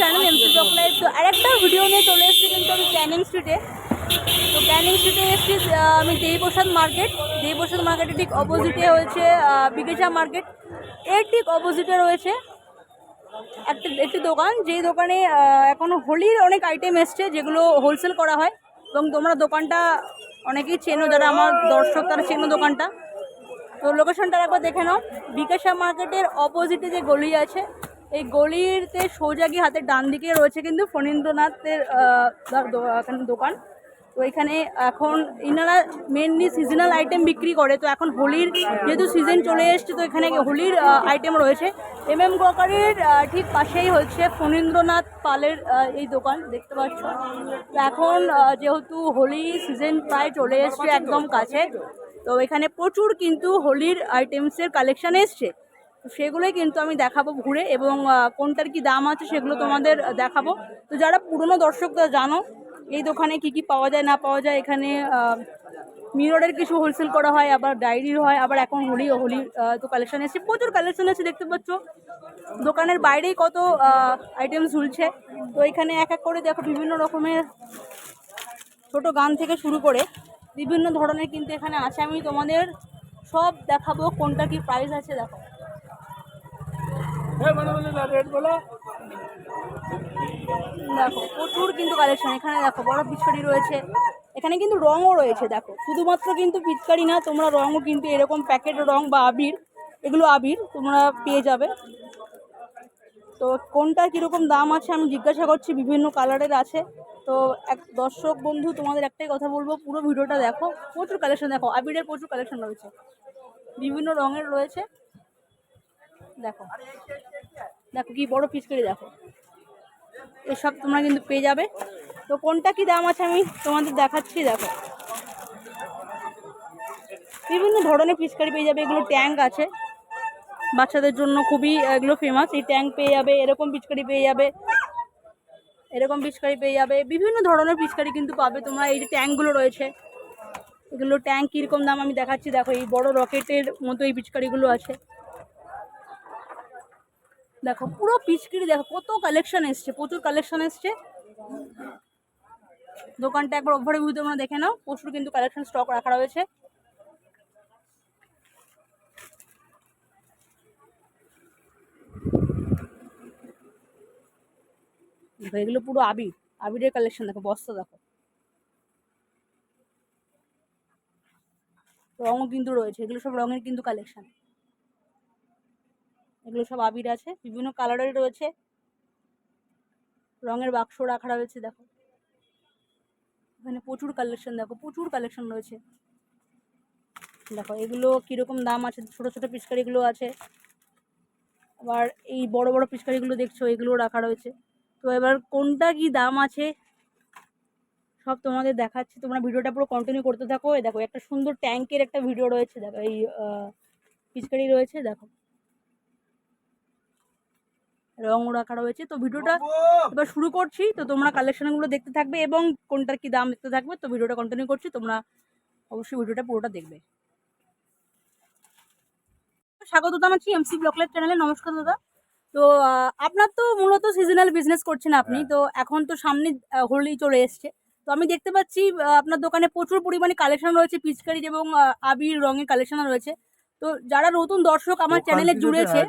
Channel MC chocolate তো আরেকটা video নিয়ে চলে এসেছি কিন্তু আমি ক্যানিং স্ট্রিটে তো ক্যানিং স্ট্রিটে এসেছি আমি দেবপ্রসাদ মার্কেট। দেবপ্রসাদ মার্কেটের ঠিক অপোজিটে হয়েছে বিকেশা মার্কেট। এর ঠিক অপোজিটে রয়েছে একটা, একটি দোকান। যেই দোকানে এখন হোলির অনেক আইটেম এসছে, যেগুলো হোলসেল করা হয়। এবং তোমরা দোকানটা অনেকেই চেনো, যারা আমার দর্শক, তারা চেনো দোকানটা। তো লোকেশনটা একবার দেখে নাও। বিকাশা মার্কেটের অপোজিটে যে গলি আছে এই গলিতে সোজা গিয়ে হাতের ডান দিকে রয়েছে কিন্তু ফণীন্দ্রনাথের দোকান তো এখানে এখন ইনারা মেনলি সিজনাল আইটেম বিক্রি করে। তো এখন হোলির যেহেতু সিজন চলে এসছে, তো এখানে হোলির আইটেম রয়েছে। এম এম ক্রকারির ঠিক পাশেই হচ্ছে ফণীন্দ্রনাথ পালের এই দোকান, দেখতে পাচ্ছ? তো এখন যেহেতু হোলি সিজন প্রায় চলে এসছে একদম কাছে, তো এখানে প্রচুর কিন্তু হোলির আইটেমসের কালেকশন এসছে। তো সেগুলোই কিন্তু আমি দেখাবো ঘুরে এবং কোনটার কি দাম আছে সেগুলো তোমাদের দেখাবো। তো যারা পুরনো দর্শকরা জানো, এই দোকানে কি কি পাওয়া যায় না পাওয়া যায়। এখানে মিররের কিছু হোলসেল করা হয়, আবার ডায়েরির হয়, আবার এখন হোলি হোলি তো কালেকশন এসেছে। প্রচুর কালেকশন আছে, দেখতে পাচ্ছ। দোকানের বাইরেই কত আইটেম ঝুলছে। তো এখানে এক এক করে দেখো বিভিন্ন রকমের ছোট গান থেকে শুরু করে বিভিন্ন ধরনের কিন্তু এখানে আছে। আমি তোমাদের সব দেখাবো কোনটা কি প্রাইস আছে, দেখো। দেখো, প্রচুর কিন্তু কালেকশন এখানে দেখো বড় পিচকারি রয়েছে। এখানে কিন্তু রঙও রয়েছে, দেখো। শুধুমাত্র কিন্তু পিচকারি না, তোমরা রঙও কিন্তু এরকম প্যাকেট রং বা আবির, এগুলো আবির তোমরা পেয়ে যাবে। তো কোনটা কীরকম দাম আছে আমি জিজ্ঞাসা করছি, বিভিন্ন কালারের আছে। তো এক দর্শক বন্ধু, তোমাদের একটাই কথা বলব, পুরো ভিডিওটা দেখো। প্রচুর কালেকশন দেখো, আবিরের প্রচুর কালেকশন রয়েছে। বিভিন্ন রঙের রয়েছে। দেখো। দেখো কি বড় পিচকারি দেখো। এসব তোমরা কিন্তু পেয়ে যাবে। তো কোনটা কি দাম আছে আমি তোমাদের দেখাচ্ছি, দেখো। বিভিন্ন ধরনের পিচকারি পেয়ে যাবে। এগুলো ট্যাঙ্ক আছে। বাচ্চাদের জন্য খুবই, এগুলো ফেমাস এই ট্যাঙ্ক পেয়ে যাবে, এরকম পিচকারি পেয়ে যাবে। এরকম পিচকারি পেয়ে যাবে। বিভিন্ন ধরনের পিচকারি কিন্তু পাবে তোমরা। এই যে ট্যাঙ্কগুলো রয়েছে, এগুলো ট্যাঙ্ক কীরকম দাম আমি দেখাচ্ছি। দেখো, এই বড় রকেটের মতো এই পিচকারিগুলো আছে। দেখো, পুরো পিচকিরি দেখো, কত কালেকশন এসছে, প্রচুর কালেকশন এসছে। দোকানটা একবার ওভারে ভিউ তোমরা দেখে নাও প্রচুর কিন্তু কালেকশন স্টক রাখা রয়েছে। এগুলো পুরো আবির আবিরের কালেকশন দেখো, বস্তা দেখো। রঙও কিন্তু রয়েছে, এগুলো সব রঙের কিন্তু কালেকশন এগুলো সব আবির আছে, বিভিন্ন কালারের রয়েছে। রঙের বাক্স রাখা রয়েছে, দেখো। এখানে প্রচুর কালেকশন দেখো, প্রচুর কালেকশন রয়েছে। দেখো, এগুলো কীরকম দাম আছে? ছোট ছোট পিচকারিগুলো আছে। আবার এই বড় বড় পিচকারিগুলো দেখছ এগুলো রাখা রয়েছে। তো এবার কোনটা কি দাম আছে? সব তোমাদের দেখাচ্ছি। তোমরা ভিডিওটা পুরো কন্টিনিউ করতে থাকো। দেখো, একটা সুন্দর ট্যাঙ্কের একটা ভিডিও রয়েছে। দেখো, এই পিচকারি রয়েছে, দেখো। রং রাখা রয়েছে। তো ভিডিওটা এবার শুরু করছি। তো তোমরা কালেকশনগুলো দেখতে থাকবে এবং কোনটার কি দাম দেখতে থাকবে। তো ভিডিওটা কন্টিনিউ করছি। তোমরা অবশ্যই ভিডিওটা পুরোটা দেখবে। স্বাগত জানাচ্ছি এমসি ব্লকলেট চ্যানেলে নমস্কার দাদা। তো আপনার তো মূলত সিজনাল বিজনেস করছেন আপনি। তো এখন তো সামনে হোলি চলে এসছে। তো আমি দেখতে পাচ্ছি আপনার দোকানে প্রচুর পরিমাণে কালেকশন রয়েছে। পিচকারি এবং আবির রঙের কালেকশন রয়েছে। তো যারা নতুন দর্শক আমার চ্যানেলে জুড়েছে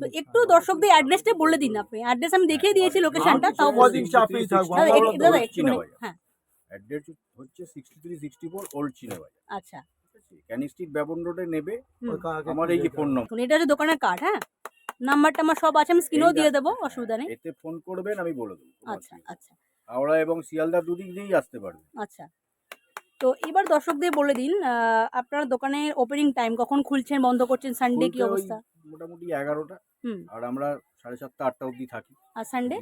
তো একটু দর্শকদের অ্যাড্রেসটা বলে দিন আপনি। অ্যাড্রেস আমি দেখিয়ে দিয়েছি লোকেশনটা তাও দাদা, একটু মানে- হ্যাঁ। অ্যাড্রেস হচ্ছে sixty three sixty four old China Bazar আচ্ছা ক্যানিং স্ট্রিট ব্যবন রোডে নেবে আমার এই যে ফোন নম্বর এটা হচ্ছে দোকানের কার্ড হ্যাঁ? নাম্বারটা আমার সব আছে আমি স্ক্রিনেও দিয়ে দেবো অসুবিধা নেই। এতে ফোন করবেন আমি বলে দেবো আচ্ছা আচ্ছা। হাওড়া এবং শিয়ালদা দুদিক দিয়েই আসতে পারবে। আচ্ছা। তো এবার দর্শকদের বলে দিন আপনার দোকানের ওপেনিং টাইম কখন খুলছেন বন্ধ করছেন সানডে কি অবস্থা? মোটামুটি এগারোটা। আর আমরা সাড়ে সাতটা আটটা অবধি থাকি। আর সানডে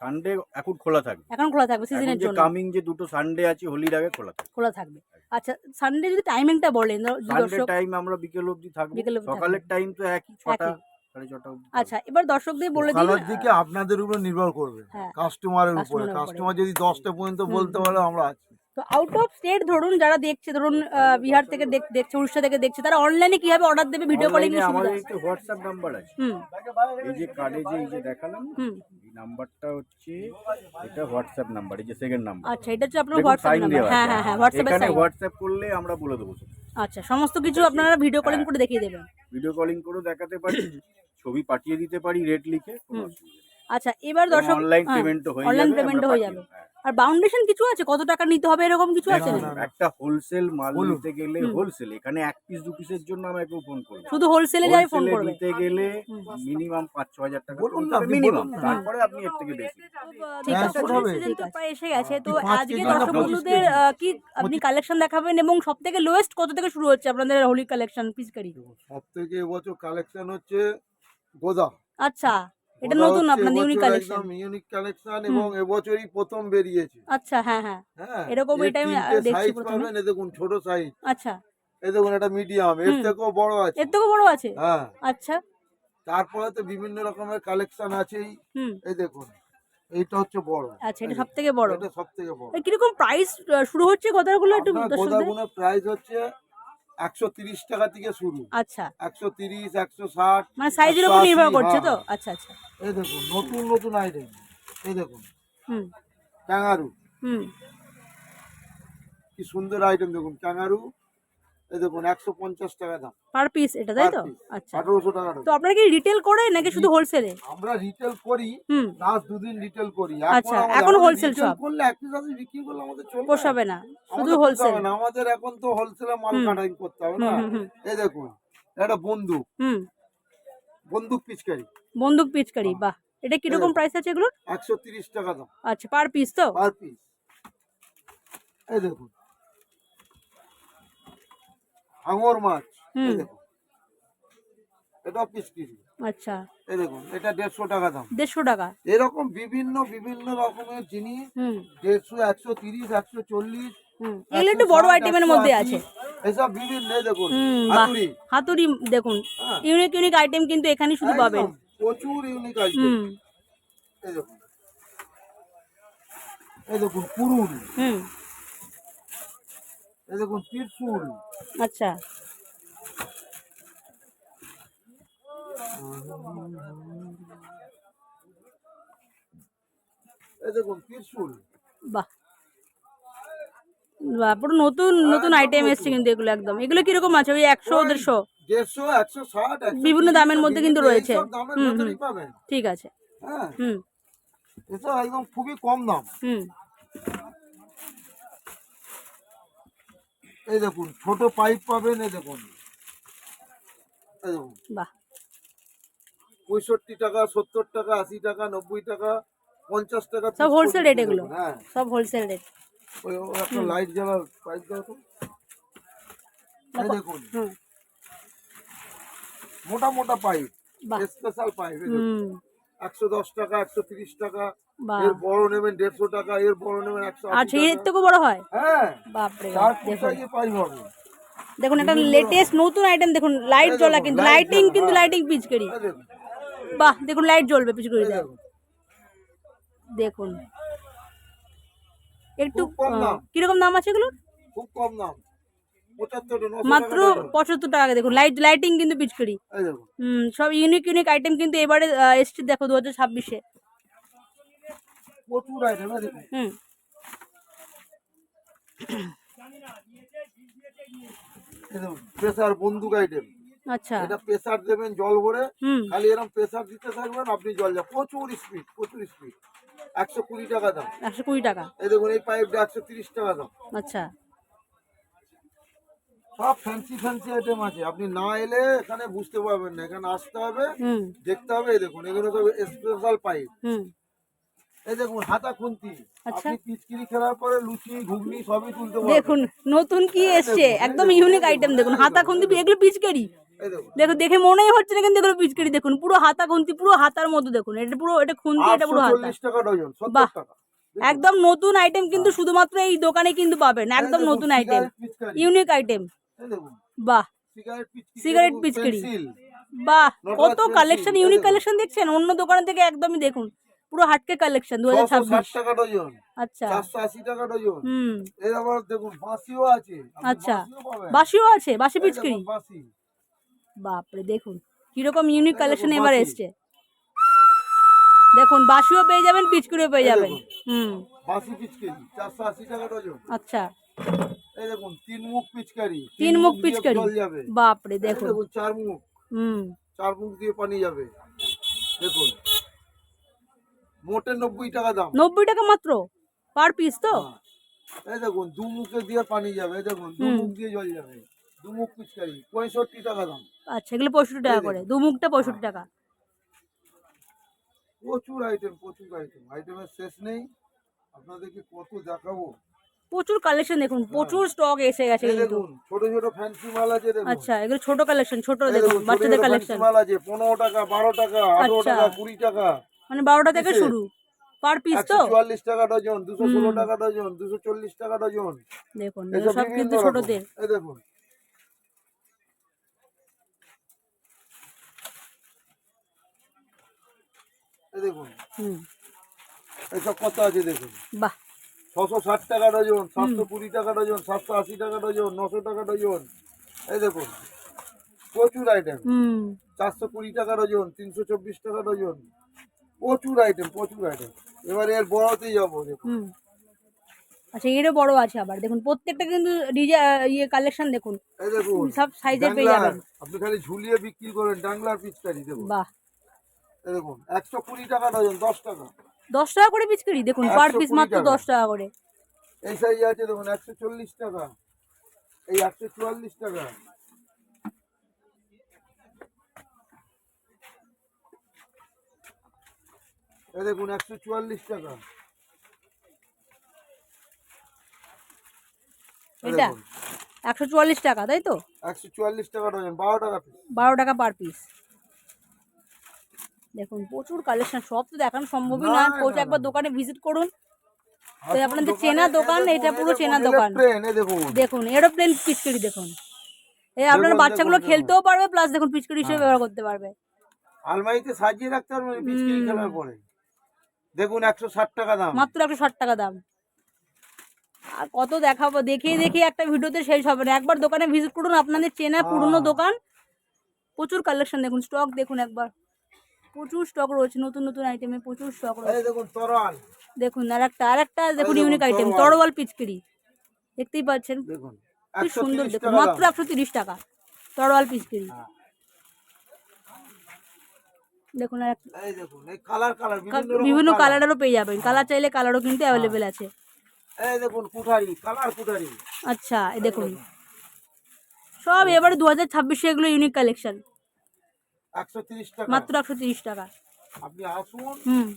সানডে এখন খোলা থাকবে। এখন খোলা থাকবে সিজনের জন্য। কামিং যে দুটো সানডে আছে হোলির আগে খোলা থাকবে। খোলা থাকবে। আচ্ছা সানডে যদি টাইমিংটা বলেন দর্শক। টাইম আমরা বিকেল অবধি থাকব। সকালের টাইম তো একই ছটা আচ্ছা এবার দর্শকদের বলে দিন দিকে আপনাদের উপর নির্ভর করবে। হ্যাঁ। কাস্টমারের উপরে। কাস্টমার যদি দশটা পর্যন্ত বলতে। পারে আমরা আছি। তো আউট অফ স্টেট ধরুন যারা দেখছে ধরুন বিহার থেকে দেখ- দেখছে উড়িষ্যা থেকে দেখছে তারা অনলাইনে কীভাবে অর্ডার দেবে ভিডিও কলিং এ সুবিধা আমাদের আছে? একটু হোয়াটসঅ্যাপ নাম্বার আছে। হুম। এই যে কার্ডে যে এই যে দেখালাম হুম। এই নাম্বারটা হচ্ছে এটা হোয়াটসঅ্যাপ নাম্বার এই যে সেকেন্ড নাম্বার আচ্ছা এটা হচ্ছে আপনার হোয়াটসঅ্যাপ নাম্বার হ্যাঁ হ্যাঁ হ্যাঁ হোয়াটসঅ্যাপে সাইন হোয়াটসঅ্যাপ করলে আমরা বলে দেবো আচ্ছা সমস্ত কিছু আপনারা ভিডিও কলিং করে দেখিয়ে দেবেন। ভিডিও কলিং করে দেখাতে পারি ছবি পাঠিয়ে দিতে পারি রেট লিখে। আচ্ছা এবার দর্শক অনলাইন হ্যাঁ, পেমেন্টও হয়ে যাবে payment আমরা হয়ে যাবে। হ্যাঁ। আর বাউন্ডেশন কিছু আছে? কত টাকা নিতে হবে? এরকম কিছু আছে না, একটা হোলসেল মাল নিতে গেলে হোলসেল এখানে এক পিস দু পিসের জন্য আমাকে ফোন করবে শুধু হোলসেলে যাই ফোন করবে? নিতে গেলে মিনিমাম পাঁচ ছ হাজার টাকা। বলুন না, মিনিমাম। তারপরে আপনি এর থেকে বেশি। ঠিক হ্যাঁ, আছে হবে। সিজন তো প্রায় এসে গেছে। তো আজকে দর্শক বন্ধুদের কি আপনি কালেকশন দেখাবেন এবং সব থেকে লোয়েস্ট কত থেকে শুরু হচ্ছে আপনাদের হোলি কালেকশন পিচকারি সব থেকে এবছর কালেকশন হচ্ছে গোদা আচ্ছা। এটা নতুন আপনাদের ইউনিক কালেকশন ইউনিক কালেকশন এবং এবছরই প্রথম বেরিয়েছে। আচ্ছা হ্যাঁ হ্যাঁ। হ্যাঁ এরকম এর এটা আমি, দেখছি প্রথমে। এই দেখুন ছোট সাইজ আচ্ছা। এই দেখুন এটা মিডিয়াম এর থেকেও বড় আছে। এর থেকেও বড় আছে? হ্যাঁ। আচ্ছা। তারপরে তো বিভিন্ন রকমের কালেকশন আছেই। এই দেখুন এইটা হচ্ছে বড়। আচ্ছা এটা সব থেকে বড়। এটা সব থেকে বড়। এর কীরকম প্রাইস শুরু হচ্ছে কথাগুলো একটু দর্শকদের? প্রাইস হচ্ছে একশো তিরিশ টাকা থেকে শুরু। আচ্ছা। একশো তিরিশ একশো ষাট মানে সাইজের উপর নির্ভর করছে তো? হ্যাঁ। আচ্ছা আচ্ছা। এই দেখুন নতুন নতুন আইটেম এই দেখুন হুম। ক্যাঙ্গারু। হুম। কি সুন্দর আইটেম দেখুন ক্যাঙ্গারু। এই দেখুন টাকা দাম। পার পিস এটা তাই তো? আচ্ছা। টাকা তো আপনারা কি রিটেল করে নাকি শুধু হোলসেলে আমরা রিটেল করি লাস্ট দুদিন রিটেল করি। আচ্ছা, এখন retail shop। করলে একই বিক্রি করলে আমাদের চলবে পোষাবে না শুধু হোলসেল না, আমাদের এখন তো হোলসেলে মাল হুম। কাটাই করতে হবে না। এই দেখুন বন্দুক। হুম। বন্দুক পিচকারি। বন্দুক পিচকারি বাহ। এটা কীরকম প্রাইস আছে এগুলো একশো তিরিশ টাকা দাম। আচ্ছা পার পিস তো? পার পিস এই দেখুন হাঙর মাছ। হুম। এটা পিচকিরি আচ্ছা। এই দেখুন এটা দেড়শো টাকা দাম। দেড়শো টাকা। এরকম বিভিন্ন বিভিন্ন রকমের জিনিস দেড়শো একশো তিরিশ একশো চল্লিশ। হুম। এগুলো একটু বড় আইটেমের মধ্যে আছে। এসব বিভিন্ন দেখুন হাতুড়ি। হাতুড়ি দেখুন। হ্যাঁ, ইউনিক ইউনিক আইটেম কিন্তু এখানে শুধু পাবেন। প্রচুর ইউনিক আইটেম এই দেখুন। এই দেখুন হুম। এই দেখুন ত্রিশুল। আচ্ছা। বাহ। পুরো নতুন নতুন আইটেম। এসছে কিন্তু এগুলো একদম। এগুলো কীরকম আছে? ওই একশো দেড়শো? দেড়শো একশো ষাট বিভিন্ন দামের মধ্যে কিন্তু রয়েছে। হুম। ঠিক আছে। হ্যাঁ। হুম। একদম খুবই কম দাম। হুম। এই দেখুন ছোট পাইপ পাবেন এই দেখুন। এই দেখুন। বাহ। পঁয়ষট্টি টাকা সত্তর টাকা আশি টাকা নব্বই টাকা পঞ্চাশ টাকা সব পর্যন্ত rate এগুলো? হ্যাঁ। সব হোলসেল রেট ওই একটা লাইট জ্বালার পাইপ দাও তো। এই দেখুন। মোটা মোটা পাইপ স্পেশাল পাইপ একশো দশ টাকা একশো তিরিশ টাকা এর বড় নেবেন দেড়শো টাকা এর বড় নেবেন একশো আচ্ছা এর থেকেও বড় হয়? হ্যাঁ বাপরে দেখুন। লেটেস্ট নতুন আইটেম দেখুন লাইট জ্বলা কিন্তু লাইটিং কিন্তু। লাইটিং পিচকারি বাহ দেখুন লাইট জ্বলবে পিচকারি দেখুন। দেখুন। একটু দাম। কীরকম দাম আছে এগুলো খুব কম দাম। মাত্র পঁচাত্তর টাকা দেখুন লাইট লাইটিং কিন্তু পিচকারি হুম সব ইউনিক ইউনিক আইটেম কিন্তু এবারে এসছে দেখো দু হাজার ছাব্বিশে। প্রচুর আইটেম দেখুন হুম। প্রেসার বন্দুক আইটেম আচ্ছা। এটা প্রেসার দেবেন জল ভরে। খালি এরকম প্রেসার দিতে থাকবেন আপনি জল যা প্রচুর স্পিড প্রচুর স্পিড একশো কুড়ি টাকা দাম। একশো কুড়ি টাকা। এই দেখুন এই পাইপটা একশো তিরিশ টাকা দাম। আচ্ছা। সব ফ্যান্সি ফ্যান্সি আইটেম আছে। আপনি না এলে এখানে বুঝতে পারবেন না। এখানে আসতে হবে দেখতে হবে এই দেখুন এগুলো সব স্পেশাল পাইপ হুম। এই দেখুন হাতা খুন্তি। আচ্ছা। আপনি পিচকিরি খেলার পরে লুচি ঘুগনি সবই তুলতে পারবেন। দেখুন নতুন কি এসছে? একদম ইউনিক আইটেম দেখুন হাতা খুন্তি এগুলো পিচকারি। দেখুন। দেখো দেখে মনেই হচ্ছে না কিন্তু এগুলো পিচকারি। দেখুন পুরো হাতা খুন্তি পুরো হাতার মতো দেখুন। এটা পুরো এটা খুন্তি এটা পুরো হাতা। টাকা ডজন বাহ। একদম নতুন আইটেম কিন্তু শুধুমাত্র এই দোকানে কিন্তু পাবেন। একদম নতুন আইটেম ইউনিক আইটেম বাহ। সিগারেট পিচকিরি বাহ। কত কালেকশন ইউনিক কালেকশন দেখছেন? অন্য দোকান থেকে একদমই দেখুন। পুরো হাটকে কালেকশন দু হাজার ছাব্বিশ। টাকা ডজন আচ্ছা। চারশো আশি টাকা ডজন হুম। এর আবার দেখুন বাঁশিও আছে। আচ্ছা। বাঁশিও বাসিও আছে বাসি এই দেখুন, বাপরে দেখুন কীরকম ইউনিক কালেকশন এবার। এসছে। দেখুন বাসিও পেয়ে যাবেন পিচকুড়িও পেয়ে যাবেন। হুম। বাসি পিচকারি চারশো আশি টাকা ডজন আচ্ছা। এই দেখুন তিন মুখ পিচকারি। তিন মুখ পিচকারি। বাপরে দেখুন চার মুখ। হুম। চার মুখ দিয়ে পানি যাবে। দেখুন মোটে নব্বই টাকা দাম। নব্বই টাকা মাত্র? পার পিস তো? হ্যাঁ। এই দেখুন দু মুখে দিয়ে পানি যাবে এই দেখুন দু মুখ দিয়ে জল যাবে দু মুখ পিচকারি পঁয়ষট্টি টাকা দাম। আচ্ছা এগুলো পঁয়ষট্টি টাকা করে দু মুখটা পঁয়ষট্টি টাকা। প্রচুর আইটেম প্রচুর আইটেম আইটেমের শেষ নেই। আপনাদেরকে কত দেখাবো? প্রচুর কালেকশন দেখুন প্রচুর স্টক এসে গেছে দেখুন ছোট ছোট ফ্যান্সি মাল আছে দেখুন। আচ্ছা এগুলো ছোট কালেকশন ছোট দেখুন বাচ্চাদের কালেকশন মাল আছে পনেরো টাকা বারো টাকা আঠারো আচ্ছা। টাকা কুড়ি টাকা। মানে বারোটা থেকে শুরু। পার পিস তো? চুয়াল্লিশ টাকা ডজন দুশো ষোলো টাকা ডজন দুশো চল্লিশ টাকা ডজন। দেখুন এসব সব কিন্তু ছোটদের। দেখুন। দেখুন। হুম। এইসব কত আছে দেখুন? বাহ। ছশো ষাট টাকা ডজন সাতশো কুড়ি টাকা ডজন সাতশো আশি টাকা ডজন নশো টাকা ডজন। এই দেখুন। প্রচুর আইটেম চারশো কুড়ি টাকা ডজন তিনশো চব্বিশ টাকা ডজন। প্রচুর আইটেম প্রচুর আইটেম এবারে এর বড়তেই যাব হুম। আচ্ছা এরও বড় আছে আবার। দেখুন প্রত্যেকটা কিন্তু ইয়ে কালেকশন দেখুন। দেখুন সব সাইজে পেয়ে যাবেন। আপনি খালি ঝুলিয়ে বিক্রি করেন ডাংলার পিচকারি দেখুন। বাহ। দেখুন একশো কুড়ি টাকা ডজন দশ টাকা। দশ টাকা করে পিচকারি? দেখুন পার পিস মাত্র। দশ টাকা করে। এই সাইজ আছে দেখুন একশো চল্লিশ টাকা। এই একশো চুয়াল্লিশ টাকা। এই দেখুন একশো চুয়াল্লিশ টাকা। এটা একশো চুয়াল্লিশ টাকা তাই তো? একশো চুয়াল্লিশ টাকা ডজন বারো টাকা পিস বারো টাকা পার পিস দেখুন প্রচুর কালেকশন সব তো দেখানো সম্ভবই না, না, একবার দোকানে ভিজিট করুন। তো আপনাদের চেনা দোকান, এটা পুরো চেনা দোকান। দেখুন। এরোপ্লেন পিচকারি দেখুন। এই আপনার বাচ্চাগুলো খেলতেও পারবে প্লাস দেখুন পিচকারি হিসেবে হ্যাঁ। ব্যবহার করতে পারবে। আলমারিতে সাজিয়ে রাখতে বিস্কিট হুম। খেলার পরে। দেখুন একশো ষাট টাকা দাম। মাত্র একশো ষাট টাকা দাম। আর কত দেখাবো? দেখিয়ে দেখিয়ে একটা ভিডিওতে শেষ হবে না। একবার দোকানে ভিজিট করুন আপনাদের চেনা পুরনো হ্যাঁ। দোকান। প্রচুর কালেকশন দেখুন স্টক দেখুন একবার। প্রচুর স্টক রয়েছে নতুন নতুন আইটেমে প্রচুর স্টক রয়েছে। দেখুন তরল দেখুন আর একটা আর একটা দেখুন ইউনিক আইটেম তরোয়াল। তরোয়াল পিচকিরি। দেখতেই পাচ্ছেন? দেখুন কি সুন্দর দেখুন মাত্র একশো তিরিশ টাকা। তরোয়াল পিচকিরি। হ্যাঁ। দেখুন আর এই দেখুন এই কালার কালার বিভিন্ন। কালারেরও পেয়ে যাবেন। কালার চাইলে কালারও কিন্তু অ্যাভেলেবেল আছে। এই দেখুন কুঠারি কালার কুঠারি। আচ্ছা এই দেখুন। সব এবারে দু হাজার ছাব্বিশে এগুলো ইউনিক কালেকশন মাত্র একশো তিরিশ টাকা। আপনি আসুন হুম।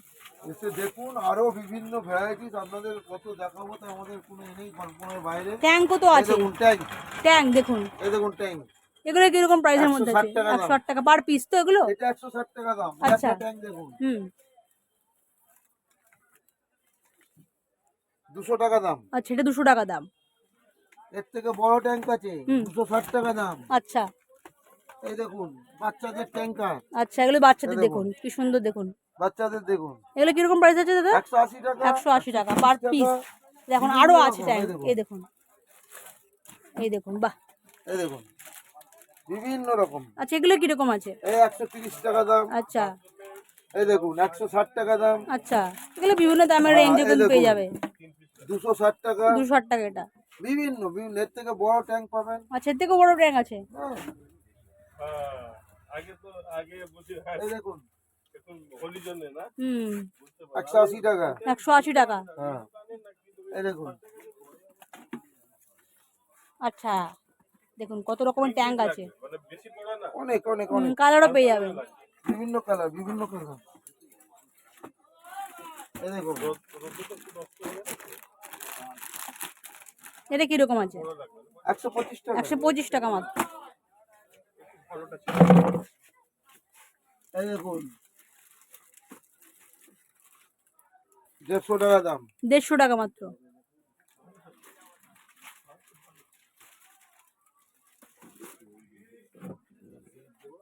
এসে দেখুন আরও বিভিন্ন ভ্যারাইটিস আপনাদের কত দেখাবো তো আমাদের কোনো নেই কল্পনার বাইরে। ট্যাঙ্কও তো আছে। ট্যাঙ্ক ট্যাঙ্ক দেখুন। এই দেখুন ট্যাঙ্ক এগুলো কীরকম প্রাইসের মধ্যে আছে? টাকা একশো দাম। ষাট টাকা পার পিস তো এগুলো? এটা একশো ষাট টাকা দাম। আচ্ছা। ট্যাঙ্ক দেখুন। হুম। দুশো টাকা দাম। আচ্ছা এটা দুশো টাকা দাম। এর থেকে বড় ট্যাঙ্ক আছে। দুশো ষাট টাকা দাম। আচ্ছা। এই দেখুন বাচ্চাদের ট্যাঙ্কার আচ্ছা এগুলো বাচ্চাদের দেখুন। কি সুন্দর দেখুন। বাচ্চাদের দেখুন। এগুলো কীরকম প্রাইস আছে দাদা? একশো আশি টাকা। একশো আশি টাকা পার পিস। দেখুন আরও আছে ট্যাঙ্ক। এই দেখুন। এই দেখুন বাহ। এই দেখুন। বিভিন্ন রকম। আচ্ছা এগুলো কীরকম আছে? এই একশো তিরিশ টাকা দাম। আচ্ছা। এই দেখুন একশো ষাট টাকা দাম। আচ্ছা এগুলো বিভিন্ন দামের রেঞ্জে কিন্তু পেয়ে যাবে। দুশো ষাট টাকা। দুশো ষাট টাকা এটা। বিভিন্ন বিভিন্ন এর থেকে বড় ট্যাঙ্ক পাবেন। আচ্ছা এর থেকে বড় ট্যাঙ্ক আছে? হ্যাঁ, আগে তো আগে এই দেখুন। এখন হোলির জন্য না হুম টাকা। একশো আশি টাকা। হ্যাঁ। এই দেখুন। আচ্ছা। দেখুন কত রকমের ট্যাঙ্ক আছে। মানে বেশি পড়া না। অনেক অনেক অনেক। কালারও পেয়ে যাবেন। বিভিন্ন কালার বিভিন্ন কালার। এই দেখুন। এটা কীরকম আছে? একশো পঁচিশ টাকা। একশো পঁচিশ টাকা মাত্র। দেখুন। দেড়শো টাকা দাম। দেড়শো টাকা মাত্র।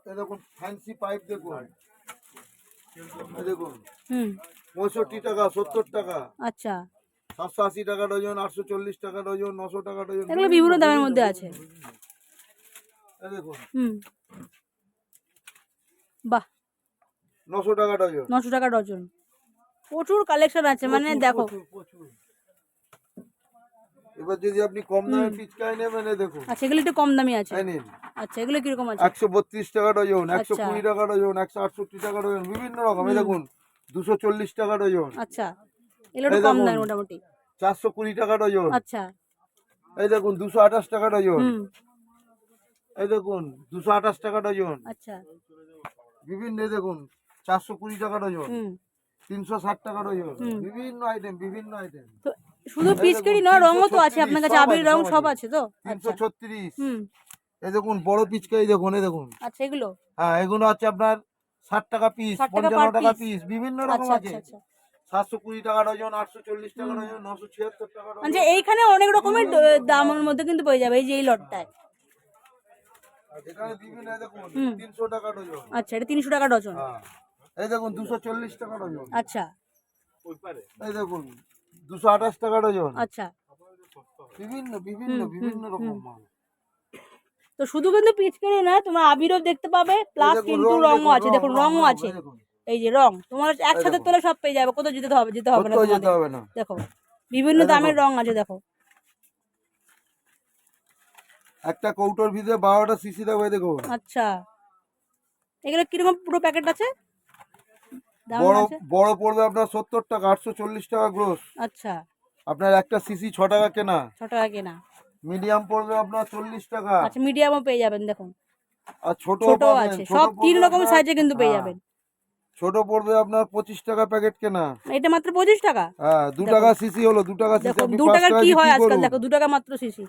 দেখুন ফ্যান্সি পাইপ দেখুন। দেখুন হুম। পঁয়ষট্টি টাকা সত্তর টাকা আচ্ছা। সাতশো আশি টাকা ডজন আটশো চল্লিশ টাকা ডজন নশো টাকা ডজন এগুলো বিভিন্ন দামের মধ্যে আছে। দেখুন। হুম। বাহ। নশো টাকা ডজন। নশো টাকা ডজন। প্রচুর কালেকশন আছে মানে দেখো। প্রচুর। এবার যদি আপনি কম দামের পিচকাই নেবেন দেখুন। আচ্ছা এগুলো একটু কম দামি আছে। নিন। আচ্ছা এগুলো কীরকম আছে? একশো বত্রিশ টাকা ডজন একশো আচ্ছা। কুড়ি টাকা ডজন একশো আটষট্টি টাকা ডজন বিভিন্ন রকম। দেখুন দুশো চল্লিশ টাকা ডজন আচ্ছা এগুলো কম। দামি মোটামুটি। চারশো কুড়ি টাকা ডজন আচ্ছা। এই দেখুন দুশো আঠাশ টাকা ডজন এই দেখুন দুশো আঠাশ টাকা ডজন আচ্ছা। বিভিন্ন দেখুন চারশো কুড়ি টাকা ডজন তিনশো ষাট টাকা ডজন বিভিন্ন আইটেম বিভিন্ন আইটেম তো শুধু পিচকারি নয় রঙও তো আছে আপনার কাছে আবির রং সব আছে। তো? তিনশো আচ্ছা। ছত্রিশ। হুম। এই দেখুন বড় পিচকাই দেখুন এই দেখুন। আচ্ছা এগুলো? হ্যাঁ এগুলো আছে আপনার ষাট টাকা পিস 60 টাকা পঞ্চান্ন টাকা পিস বিভিন্ন রকম আচ্ছা আছে। আচ্ছা আচ্ছা। সাতশো কুড়ি টাকা ডজন আটশো চল্লিশ টাকা ডজন নশো ছিয়াত্তর টাকা মানে এইখানে অনেক রকমের দামের মধ্যে কিন্তু পেয়ে যাবে এই যে এই লটটায়। তিনশো টাকা ডজন আচ্ছা এটা তিনশো টাকা ডজন হ্যাঁ। এই দেখুন দুশো চল্লিশ টাকা ডজন আচ্ছা। এই দেখুন দুশো আঠাশ টাকা ডজন আচ্ছা। বিভিন্ন বিভিন্ন বিভিন্ন রকম মাল। তো শুধু কিন্তু পিচকারি না তোমার আবিরও দেখতে পাবে প্লাস কিন্তু রঙও আছে। দেখুন রঙও আছে। এই যে রং তোমার একসাথে। তোলে সব পেয়ে যাবে। কোথাও যেতে হবে যেতে হবে না যেতে হবে না। দেখো বিভিন্ন দামের রং আছে দেখো। একটা কৌটোর ভিতরে বারোটা সিসি দেবো দেখুন। আচ্ছা। এগুলো কীরকম পুরো প্যাকেট আছে? বড় বড় পড়বে আপনার সত্তর টাকা আটশো চল্লিশ টাকা গ্রোস আচ্ছা। আপনার একটা সিসি ছ টাকা কেনা। ছ টাকা কেনা। মিডিয়াম পড়বে আপনার চল্লিশ টাকা। আচ্ছা মিডিয়ামও পেয়ে যাবেন দেখুন। আর ছোট ছোট আছে। সব তিন রকমের সাইজে কিন্তু পেয়ে যাবেন। ছোট পড়বে আপনার পঁচিশ টাকা প্যাকেট কেনা। এটা মাত্র পঁচিশ টাকা? হ্যাঁ দু টাকা সিসি হলো দু টাকা সিসি দু টাকা কি হয় আজকাল? দেখো দু টাকা মাত্র সিসি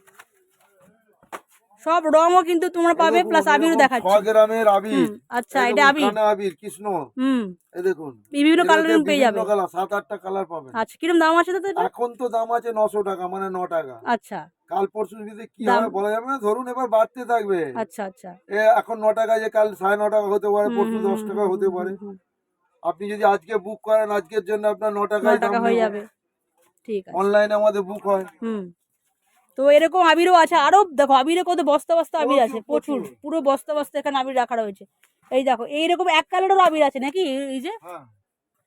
সব রঙও কিন্তু তোমরা পাবে প্লাস আবিরও দেখুন, গ্রামের আবির। আচ্ছা এটা আবির। আবির কৃষ্ণ। হুম। এই দেখুন। বিভিন্ন কালারের পেয়ে যাবে। কালার সাত আটটা কালার পাবেন। আচ্ছা কিরম দাম আছে এখন তো দাম আছে টাকা মানে ন টাকা। আচ্ছা। কাল ভিতরে কি হবে বলা যাবে না ধরুন এবার বাড়তে থাকবে। আচ্ছা আচ্ছা। এখন টাকা যে কাল সাড়ে ন টাকা হতে পারে পরশু হুম, দশ হুম, টাকা হতে পারে। আপনি যদি আজকে বুক করেন আজকের জন্য আপনার ন টাকায় দাম হয়ে যাবে। ঠিক আছে। অনলাইনে আমাদের বুক হয়। হুম। তো এরকম আবিরও আছে। আরও দেখো আবিরে কত বস্তা বস্তা আবির আছে প্রচুর। পুরো বস্তা বস্তা এখানে আবির রাখা রয়েছে। এই দেখো এইরকম এক কালারেরও আবির আছে নাকি? এই যে? হ্যাঁ।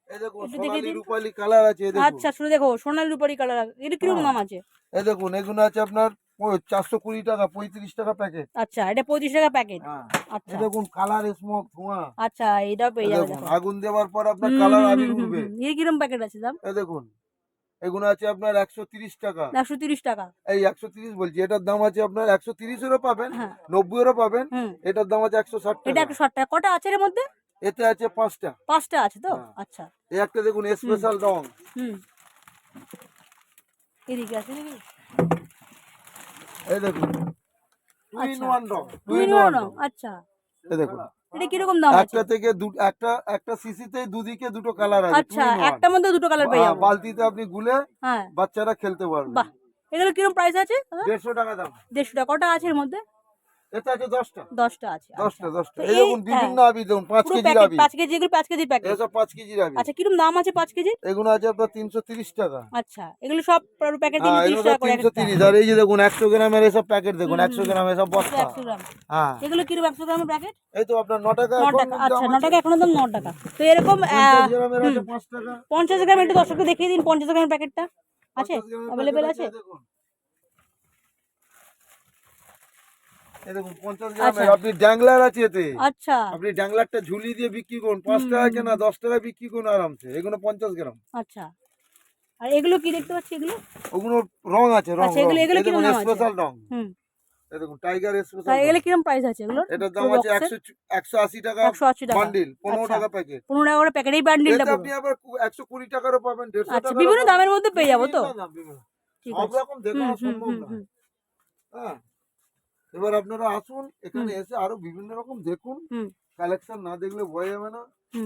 এই দেখুন একটু দেখে সোনালী। রূপালী কালার আছে এই দেখুন আচ্ছা শুনে দেখো সোনালি রূপারি কালার এটা কীরকম হ্যাঁ। দাম আছে? এই দেখুন এগুলো আছে আপনার চারশো কুড়ি টাকা পঁয়ত্রিশ টাকা প্যাকেট। আচ্ছা এটা পঁচিশ টাকা প্যাকেট। হ্যাঁ। আচ্ছা। দেখুন কালার স্মোক ধোঁয়া। আচ্ছা এটাও পেয়ে এই যাবে আগুন দেওয়ার পর আপনার কালার আবির উঠবে। এর কিরম প্যাকেট আছে দাম? এই দেখুন। এগুলো আছে আপনার একশো তিরিশ টাকা। একশো তিরিশ টাকা। এই একশো তিরিশ বলছি এটার দাম আছে আপনার একশো তিরিশেরও পাবেন হ্যাঁ। নব্বইয়েরও পাবেন এটার দাম আছে একশো ষাট এটা একশো ষাট টাকা। কটা আছে এর মধ্যে? এতে আছে পাঁচটা। পাঁচটা আছে তো? হ্যাঁ। আচ্ছা। এই একটা দেখুন স্পেশাল রং। হুম। এদিকে আছে নাকি এই দেখুন টু ইন। ওয়ান রং টু ইন ওয়ান রং, আচ্ছা। এই দেখুন। এটা কীরকম দাম একটা থেকে একটা একটা সিসিতে দুদিকে দুটো কালার আছে আচ্ছা একটার মধ্যে দুটো কালার পাই যাব। বালতিতে আপনি গুলে হ্যাঁ। বাচ্চারা খেলতে পারবে। বাহ। এগুলো কীরকম প্রাইস আছে দাদা? দেড়শো টাকা দাম। দেড়শো টাকা। কটা আছে এর মধ্যে? এটা আছে বিভিন্ন আবি দেখুন আবি। পাঁচ কেজি এগুলো কেজির প্যাকেট আবি। আচ্ছা কীরকম দাম আছে কেজি এগুলো আছে আপনার টাকা। আচ্ছা এগুলো সব প্যাকেট টাকা করে আর এই যে দেখুন একশো গ্রামের এসব প্যাকেট দেখুন একশো গ্রাম এসব বস্তা। একশো গ্রাম। হ্যাঁ। এগুলো কীরকম একশো গ্রামের প্যাকেট এই তো আপনার টাকা টাকা আচ্ছা ন টাকা এখনও দাম ন টাকা তো এরকম আহ, পঞ্চাশ গ্রামের আছে পাঁচ টাকা। পঞ্চাশ গ্রাম একটু দর্শককে দেখিয়ে দিন পঞ্চাশ গ্রামের প্যাকেটটা আছে? 50 গ্রামের দেখুন। এই দেখুন পঞ্চাশ গ্রামের আচ্ছা। আপনি ড্যাংলার আছে এতে। আচ্ছা। আপনি ড্যাংলারটা ঝুলি দিয়ে বিক্রি করুন পাঁচ টাকা কেনা দশ টাকা বিক্রি করুন আরামসে এগুলো পঞ্চাশ গ্রাম। আচ্ছা। আর এগুলো কি দেখতে পাচ্ছি এগুলো? ওগুলো রং আছে রং আচ্ছা, এগুলো- এগুলো আছে? স্পেশাল রং হুম। দেখুন টাইগার তা স্পেশাল এগুলো কীরকম প্রাইস আছে এগুলো এটার দাম আছে একশো একশো আশি টাকা টাকা। বান্ডিল পনেরো। টাকা প্যাকেট পনেরো টাকা করে প্যাকেট এই বান্ডিলটা আপনি আবার একশো কুড়ি টাকারও পাবেন আচ্ছা বিভিন্ন দামের মধ্যে পেয়ে যাব তো। সব রকম দেখানো সম্ভব না। হ্যাঁ। এবার আপনারা আসুন এখানে এসে আরও বিভিন্ন রকম দেখুন। কালেকশন না দেখলে ভয় যাবে না।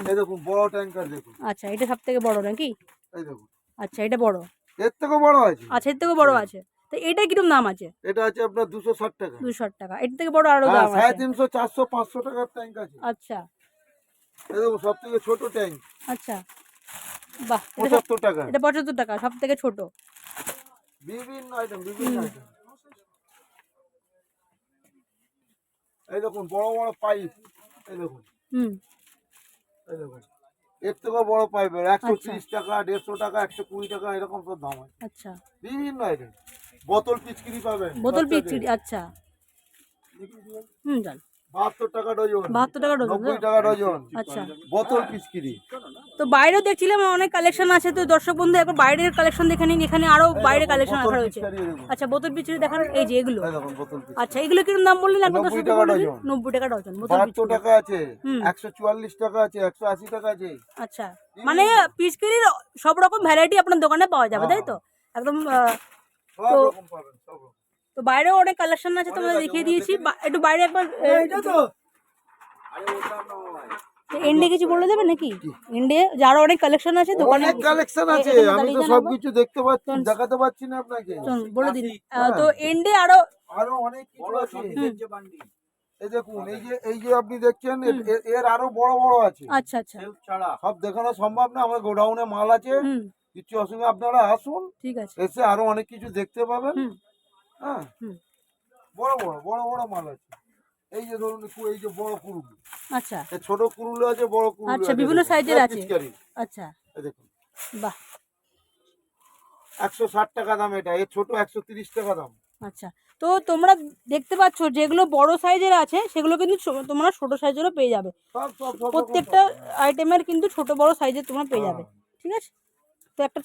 এই দেখুন বড় ট্যাঙ্কার দেখুন। আচ্ছা এটা সব থেকে বড় নাকি? এই দেখুন। আচ্ছা এটা বড়। এর থেকেও বড় আছে। আচ্ছা এর থেকে বড় আছে। তো এটা কীরকম দাম আছে? এটা আছে আপনার দুশো ষাট টাকা। দুশো টাকা। এর থেকে বড় আরও হ্যাঁ দাম সাড়ে আছে তিনশো চারশো পাঁচশো টাকার ট্যাঙ্ক আছে। আচ্ছা। এই দেখুন সব থেকে ছোট ট্যাঙ্ক আচ্ছা। বাহ পঁচাত্তর টাকা। এটা পঁচাত্তর টাকা সব থেকে ছোট। বিভিন্ন আইটেম বিভিন্ন আইটেম এই দেখুন বড় বড় পাইপ। এই দেখুন। হুম। এই দেখুন। এর থেকেও বড় পাইপের একশো আচ্ছা। তিরিশ টাকা দেড়শো টাকা একশো কুড়ি টাকা এরকম সব দাম হয়। আচ্ছা। বিভিন্ন আইটেম। বোতল পিচকিরি পাবেন বোতল পিচকিরি আচ্ছা। হুম জান বাহাত্তর টাকা ডজন। বাহাত্তর টাকা ডজন নব্বই টাকা ডজন। আচ্ছা। বোতল পিচকিরি তো বাইরেও দেখছিলাম অনেক কালেকশন আছে। তো দর্শক বন্ধু একবার বাইরের কালেকশন দেখে নিন এখানে আরও বাইরে কালেকশন রাখা রয়েছে আচ্ছা বোতল দেখান। এই যে এগুলো। আচ্ছা এগুলো কীরকম দাম বললেন? একবার দর্শক টাকা ডজন। নব্বই টাকা ডজন বাহাত্তর টাকা আছে একশো চুয়াল্লিশ টাকা আছে একশো আশি টাকা আছে। আচ্ছা। মানে পিচকারির সব রকম ভ্যারাইটি আপনার দোকানে পাওয়া যাবে তাই তো? একদম তো- তো বাইরেও অনেক কালেকশন আছে তোমাদের দেখিয়ে দিয়েছি। একটু বাইরে একবার এন্ডে কিছু বলে দেবে নাকি? এন্ডে যারা অনেক কালেকশন আছে দোকানে অনেক কালেকশন আছে আমি তো সব কিছু দেখতে পাচ্ছি দেখাতে পাচ্ছি না আপনাকে। চলুন, বলে দিন। হ্যাঁ। তো এন্ডে আরও আরও অনেক কিছু আছে। এই দেখুন এই যে এই যে আপনি দেখছেন এর- আরও বড় বড় আছে। আচ্ছা আচ্ছা। সব দেখানো সম্ভব না আমার গোডাউনে মাল আছে। কিছু অসুবিধা আপনারা আসুন। ঠিক আছে। এসে আরও অনেক কিছু দেখতে পাবেন। হ্যাঁ? বড় বড় বড় বড় মাল আছে। এই যে ধরুন এই যে বড় কুরুল আচ্ছা। ছোট কুরুল আছে বড় কুরুল আচ্ছা, বিভিন্ন সাইজের আছে। আচ্ছা। দেখুন। বাহ। একশো ষাট টাকা দাম এটা। এর ছোট একশো তিরিশ টাকা দাম। আচ্ছা। তো তোমরা দেখতে পাচ্ছ যেগুলো বড় সাইজের আছে সেগুলো কিন্তু তোমরা ছোট সাইজেরও পেয়ে যাবে। প্রত্যেকটা। আইটেমের কিন্তু ছোট বড় সাইজের তোমরা পেয়ে যাবে। ঠিক আছে? তো একটা